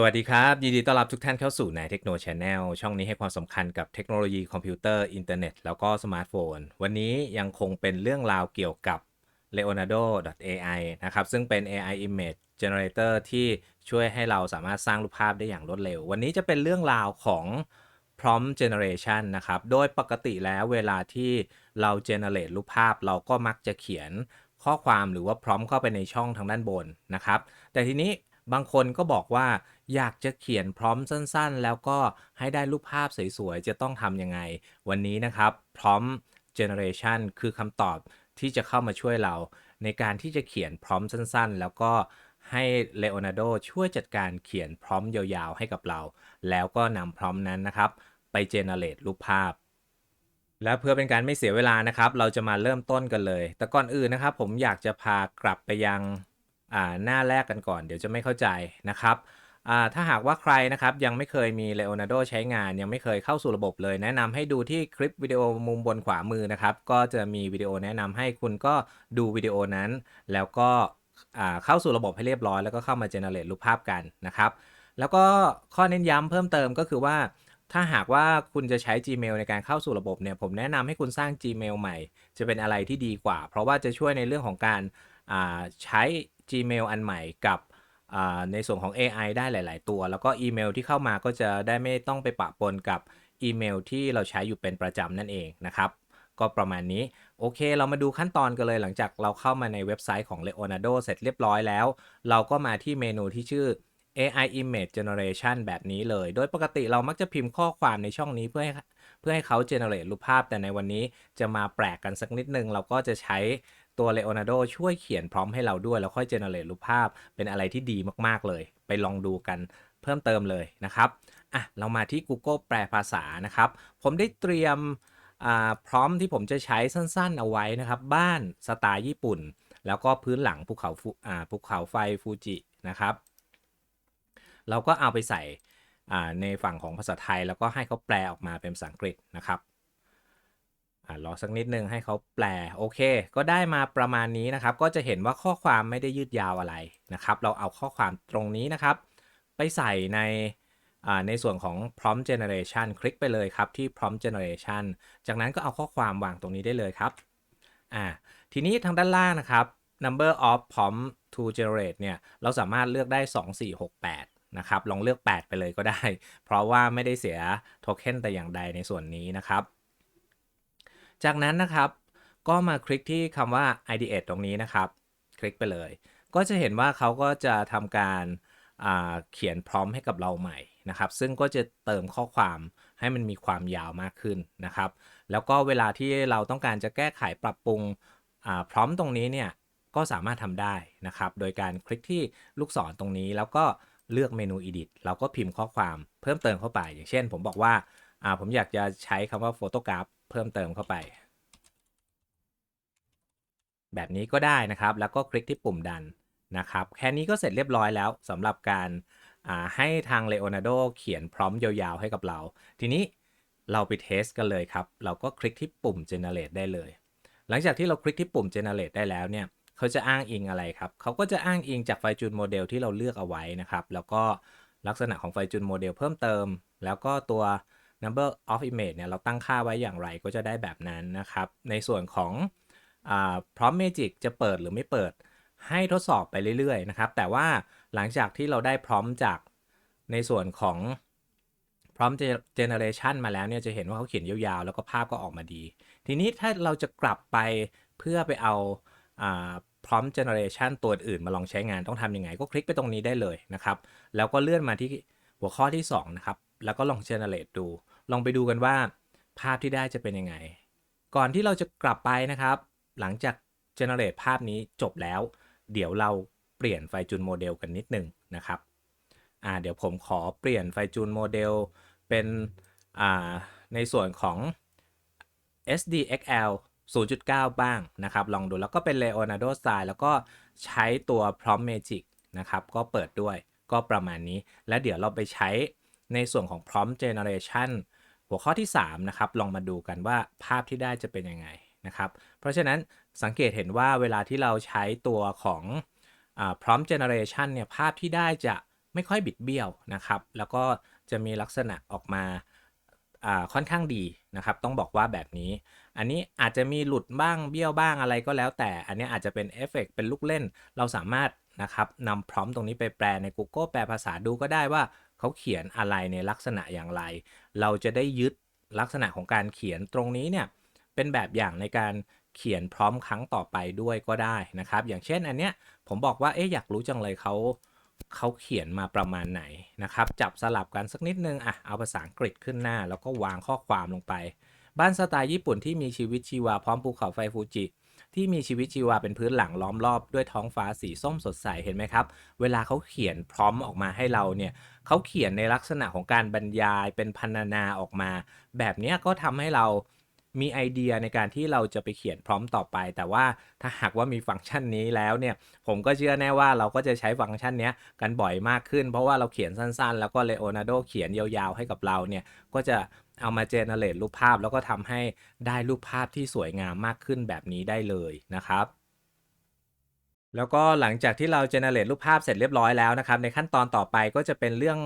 สวัสดีครับ ยินดีต้อนรับทุกท่านเข้าสู่ในเทคโน Channel ช่องนี้ให้ความสำคัญกับเทคโนโลยีคอมพิวเตอร์ อินเทอร์เน็ต แล้วก็สมาร์ทโฟน วันนี้ยังคงเป็นเรื่องราวเกี่ยวกับ Leonardo.ai นะครับ ซึ่งเป็น AI Image Generator ที่ช่วยให้เราสามารถสร้างรูปภาพได้อย่างรวดเร็ว วันนี้จะเป็นเรื่องราวของ prompt generation นะครับ โดยปกติแล้วเวลาที่เรา generate รูปภาพเราก็มักจะเขียนข้อความหรือว่า prompt เข้าไปในช่องทางด้านบนนะครับ แต่ทีนี้ บางคนก็บอกว่าอยากจะเขียนพร้อมสั้นๆ แล้วก็ให้ได้รูปภาพสวยๆ จะต้องทำยังไง วันนี้นะครับ prompt generation คือคำตอบที่จะเข้ามาช่วยเรา ในการที่จะเขียนพร้อมสั้นๆ แล้วก็ให้ Leonardo ช่วยจัดการเขียนพร้อมยาวๆ ให้กับเรา แล้วก็นำพร้อมนั้นนะครับ ไป generate รูปภาพ และเพื่อเป็นการไม่เสียเวลานะครับ เราจะมาเริ่มต้นกันเลย แต่ก่อนอื่นนะครับ ผมอยากจะพากลับไปยัง หน้าแรกกันก่อนเดี๋ยวจะไม่เข้าใจนะครับอ่าถ้าหากว่าใครนะครับยังไม่เคยมี Leonardo ใช้งานยังไม่เคยเข้าสู่ระบบเลย แนะนำให้ดูที่คลิปวิดีโอมุมบนขวามือนะครับ ก็จะมีวิดีโอแนะนำให้คุณก็ดูวิดีโอนั้น แล้วก็อ่าเข้าสู่ระบบให้เรียบร้อย แล้วก็เข้ามา generate รูปภาพกันนะครับ แล้วก็ข้อเน้นย้ำเพิ่มเติมก็คือว่า ถ้าหากว่าคุณจะใช้ Gmail ในการเข้าสู่ระบบเนี่ยผมแนะนำให้คุณสร้าง Gmail ใหม่ จะเป็นอะไรที่ดีกว่า เพราะว่าจะช่วยในเรื่องของการอ่าใช้ Gmail อันใหม่กับในส่วนของ AI ได้หลาย ๆ ตัว แล้วก็อีเมลที่เข้ามาก็จะได้ไม่ต้องไปปะปนกับอีเมลที่เราใช้อยู่เป็นประจำนั่นเองนะครับก็ประมาณนี้ โอเค เรามาดูขั้นตอนกันเลยหลังจากเราเข้ามาในเว็บไซต์ของ Leonardo เสร็จเรียบร้อยแล้ว เราก็มาที่เมนูที่ชื่อ AI Image Generation แบบนี้เลย โดยปกติเรามักจะพิมพ์ข้อความในช่องนี้เพื่อให้เพื่อให้เขา generate รูปภาพ แต่ในวันนี้จะมาแปลกกันสักนิดนึง เราก็จะใช้ ตัว Leonardo ช่วยเขียนพร้อมให้เราด้วย แล้วค่อย generate รูปภาพเป็นอะไรที่ดีมากๆเลย ไปลองดูกันเพิ่มเติมเลยนะครับอะเรามาที่ Google แปลภาษานะครับ ผมได้เตรียมพร้อมที่ผมจะใช้สั้นๆเอาไว้นะครับ บ้านสไตล์ญี่ปุ่น แล้วก็พื้นหลังภูเขาฟูภูเขาไฟฟูจินะครับ เราก็เอาไปใส่ในฝั่งของภาษาไทย แล้วก็ให้เขาแปลออกมาเป็นภาษาอังกฤษนะครับ อ่ารอสักนิดนึงให้เขาแปลโอเค ก็ได้มาประมาณนี้นะครับ ก็จะเห็นว่าข้อความไม่ได้ยืดยาวอะไรนะครับ เราเอาข้อความตรงนี้นะครับ ไปใส่ในในส่วนของ prompt generation คลิกไปเลยครับที่ prompt generation จากนั้นก็เอาข้อความวางตรงนี้ได้เลยครับอ่าทีนี้ทางด้านล่างนะครับ number of prompt to generate เนี่ยเราสามารถเลือกได้ 2 4 6 8 นะครับ ลองเลือก 8 ไปเลยก็ได้ เพราะว่าไม่ได้เสียโทเค็นแต่อย่างใดในส่วนนี้นะครับ จากนั้นนะครับก็มาคลิกที่คำว่า ideate ตรงนี้นะครับ คลิกไปเลย ก็จะเห็นว่าเขาก็จะทำการเขียนพร้อมให้กับเราใหม่นะครับ ซึ่งก็จะเติมข้อความให้มันมีความยาวมากขึ้นนะครับ แล้วก็เวลาที่เราต้องการจะแก้ไขปรับปรุงพร้อมตรงนี้เนี่ยก็สามารถทำได้นะครับ โดยการคลิกที่ลูกศรตรงนี้แล้วก็เลือกเมนู edit เราก็พิมพ์ข้อความเพิ่มเติมเข้าไป อย่างเช่น ผมบอกว่าอ่าผมอยากจะใช้คำว่า photograph เพิ่มเติมเข้าไป แบบนี้ก็ได้นะครับ แล้วก็คลิกที่ปุ่มดันนะครับ แค่นี้ก็เสร็จเรียบร้อยแล้วสำหรับการาให้ทาง Leonardo เขียนพร้อมยาวๆให้กับเรา ทีนี้เราไปเทสกันเลยครับ เราก็คลิกที่ปุ่ม generate ได้เลย หลังจากที่เราคลิกที่ปุ่ม generate ได้แล้วเนี่ยเขาจะอ้างอิงอะไรครับ เขาก็จะอ้างอิงจากไฟจูนโมเดลที่เราเลือกเอาไว้นะครับ แล้วก็ลักษณะของไฟจูนโมเดลเพิ่มเติม แล้วก็ตัว number of image เนี่ยเราตั้งค่าไว้อย่างไรก็จะได้แบบนั้นนะครับ ในส่วนของอ่า prompt magic จะเปิดหรือไม่เปิดให้ทดสอบไปเรื่อยๆนะครับ แต่ว่าหลังจากที่เราได้พร้อมจากในส่วนของ prompt generation มาแล้วเนี่ยจะเห็นว่าเขาเขียนยาวๆ แล้วก็ภาพก็ออกมาดี ทีนี้ถ้าเราจะกลับไปเพื่อไปเอาอ่า prompt generation ตัวอื่นมาลองใช้งานต้องทำยังไง ก็คลิกไปตรงนี้ได้เลยนะครับ แล้วก็เลื่อนมาที่หัวข้อที่2นะครับแล้วก็ลอง generate ดู ลองไปดูกันว่า ภาพที่ได้จะเป็นยังไง ก่อนที่เราจะกลับไปนะครับ หลังจาก generate ภาพนี้จบแล้ว เดี๋ยวเราเปลี่ยนไฟจูนโมเดลกันนิดนึงนะครับอ่าเดี๋ยวผมขอเปลี่ยนไฟจูนโมเดลเป็นอ่าในส่วนของ SDXL 0.9 บ้างนะครับ ลองดูแล้วก็เป็น Leonardo Style แล้วก็ใช้ตัว Prompt Magic นะครับ ก็เปิดด้วยก็ประมาณนี้ แล้วเดี๋ยวเราไปใช้ในส่วนของ Prompt Generation หัวข้อที่3นะครับลองมาดูกันว่าภาพที่ได้จะเป็นยังไงนะครับเพราะฉะนั้นสังเกตเห็นว่าเวลาที่เราใช้ตัวของอ่า Prompt Generation เนี่ยภาพที่ได้จะไม่ค่อยบิดเบี้ยวนะครับแล้วก็จะมีลักษณะออกมาค่อนข้างดีนะครับ ต้องบอกว่าแบบนี้ อันนี้อาจจะมีหลุดบ้างเบี้ยวบ้างอะไรก็แล้วแต่ อันนี้อาจจะเป็นเอฟเฟกต์เป็นลูกเล่น เราสามารถนะครับนำพร้อมตรงนี้ไปแปลใน Google แปลภาษาดูก็ได้ว่า เขาเขียนอะไรในลักษณะอย่างไร เราจะได้ยึดลักษณะของการเขียนตรงนี้เนี่ยเป็นแบบอย่างในการเขียนพร้อมครั้งต่อไปด้วยก็ได้นะครับ อย่างเช่นอันเนี้ยผมบอกว่าเอ๊ะอยากรู้จังเลยเขาเขาเขียนมาประมาณไหนนะครับ จับสลับกันสักนิดนึงอะเอาภาษาอังกฤษขึ้นหน้า แล้วก็วางข้อความลงไป บ้านสไตล์ญี่ปุ่นที่มีชีวิตชีวาพร้อมภูเขาไฟฟูจิ ที่มีชีวิตชีวาเป็นพื้นหลังล้อมรอบด้วยท้องฟ้าสีส้มสดใสเห็นไหมครับ เวลาเขาเขียนพร้อมออกมาให้เราเนี่ยเขาเขียนในลักษณะของการบรรยายเป็นพรรณนาออกมา แบบนี้ก็ทำให้เรามีไอเดียในการที่เราจะไปเขียนพร้อมต่อไป แต่ว่าถ้าหากว่ามีฟังก์ชันนี้แล้วเนี่ย ผมก็เชื่อแน่ว่าเราก็จะใช้ฟังก์ชันนี้กันบ่อยมากขึ้น เพราะว่าเราเขียนสั้นๆ แล้วก็เลโอนาร์โดเขียนยาวๆให้กับเราเนี่ยก็จะ เอามาเจเนเรตรูปภาพแล้วก็ทำให้ได้รูปภาพที่สวยงามมากขึ้นแบบนี้ได้เลยนะครับแล้วก็หลังจากที่เราเจเนเรตรูปภาพเสร็จเรียบร้อยแล้วนะครับในขั้นตอนต่อไปก็จะเป็นเรื่อง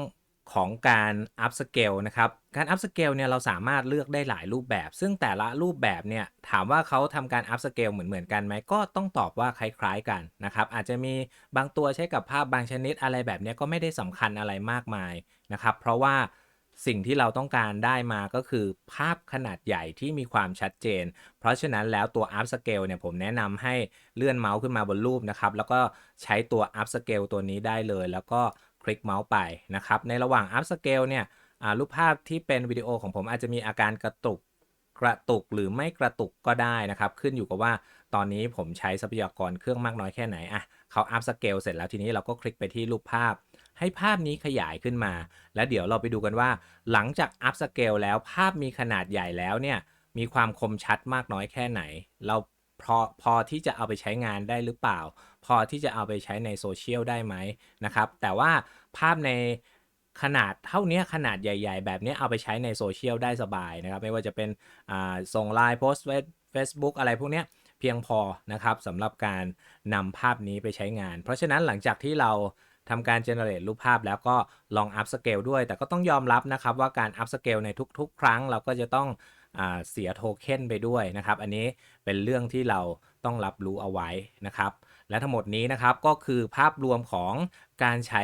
ของการอัพสเกลนะครับ การอัพสเกลเนี่ยเราสามารถเลือกได้หลายรูปแบบ ซึ่งแต่ละรูปแบบเนี่ยถามว่าเขาทำการอัพสเกลเหมือนเหมือนกันไหมก็ต้องตอบว่าคล้าย ๆกันนะครับ อาจจะมีบางตัวใช้กับภาพบางชนิดอะไรแบบนี้ก็ไม่ได้สำคัญอะไรมากมายนะครับ เพราะว่า สิ่งที่เราต้องการได้มาก็คือภาพขนาดใหญ่ที่มีความชัดเจน เพราะฉะนั้นแล้วตัว Up Scale เนี่ยผมแนะนำให้เลื่อนเมาส์ขึ้นมาบนรูปนะครับ แล้วก็ใช้ตัว Up Scale ตัวนี้ได้เลย แล้วก็คลิกเมาส์ไปนะครับ ในระหว่าง Up Scale เนี่ยรูปภาพที่เป็นวิดีโอของผมอาจจะมีอาการกระตุกกระตุกหรือไม่กระตุกก็ได้นะครับ ขึ้นอยู่กับว่าตอนนี้ผมใช้ทรัพยากรเครื่องมากน้อยแค่ไหนอะเขา Up Scale เสร็จแล้วทีนี้เราก็คลิกไปที่รูปภาพ ให้ภาพนี้ขยายขึ้นมา แล้วเดี๋ยวเราไปดูกันว่า หลังจาก up scale แล้วภาพมีขนาดใหญ่แล้วเนี่ยมีความคมชัดมากน้อยแค่ไหน เราพอพอที่จะเอาไปใช้งานได้หรือเปล่า พอที่จะเอาไปใช้ในโซเชียลได้ไหมนะครับ แต่ว่าภาพในขนาดเท่านี้ขนาดใหญ่ ๆ แบบนี้เอาไปใช้ในโซเชียลได้สบายนะครับ ไม่ว่าจะเป็นส่งไลน์โพสต์เฟซบุ๊กอะไรพวกนี้เพียงพอนะครับสำหรับการนำภาพนี้ไปใช้งาน เพราะฉะนั้นหลังจากที่เรา ทำการ generate รูปภาพแล้วก็ลอง up scale ด้วย แต่ก็ต้องยอมรับนะครับว่าการ up scale ในทุกๆ ครั้งเราก็จะต้องอเสียโทเค็นไปด้วยนะครับ อันนี้เป็นเรื่องที่เราต้องรับรู้เอาไว้นะครับ และทั้งหมดนี้นะครับก็คือภาพรวมของการใช้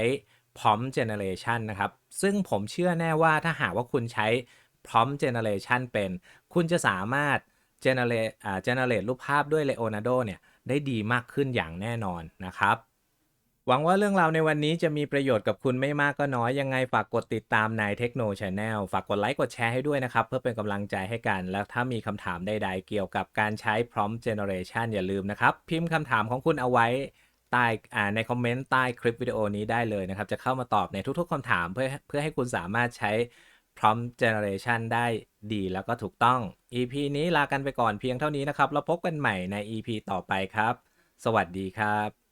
prompt generation นะครับ ซึ่งผมเชื่อแน่ว่าถ้าหากว่าคุณใช้ prompt generation เป็น คุณจะสามารถ generate อ่า generate รูปภาพด้วย Leonardo เนี่ยได้ดีมากขึ้นอย่างแน่นอนนะครับ หวังว่าเรื่องราวในวันนี้จะมีประโยชน์กับคุณไม่มากก็น้อยยังไงฝากกดติดตามในเทคโนช Channel ฝากกดไลค์กดแชร์ให้ด้วยนะครับ เพื่อเป็นกำลังใจให้กัน แล้วถ้ามีคำถามใด ๆ เกี่ยวกับการใช้ prompt generation อย่าลืมนะครับ พิมพ์คำถามของคุณเอาไว้ใต้ในคอมเมนต์ใต้คลิปวิดีโอนี้ได้เลยนะครับ จะเข้ามาตอบในทุกๆคำถามเพื่อเพื่อให้คุณสามารถใช้ prompt generation ได้ดีแล้วก็ถูกต้อง EP นี้ลากันไปก่อนเพียงเท่านี้นะครับเราพบกันใหม่ใน EP ต่อไปครับ สวัสดีครับ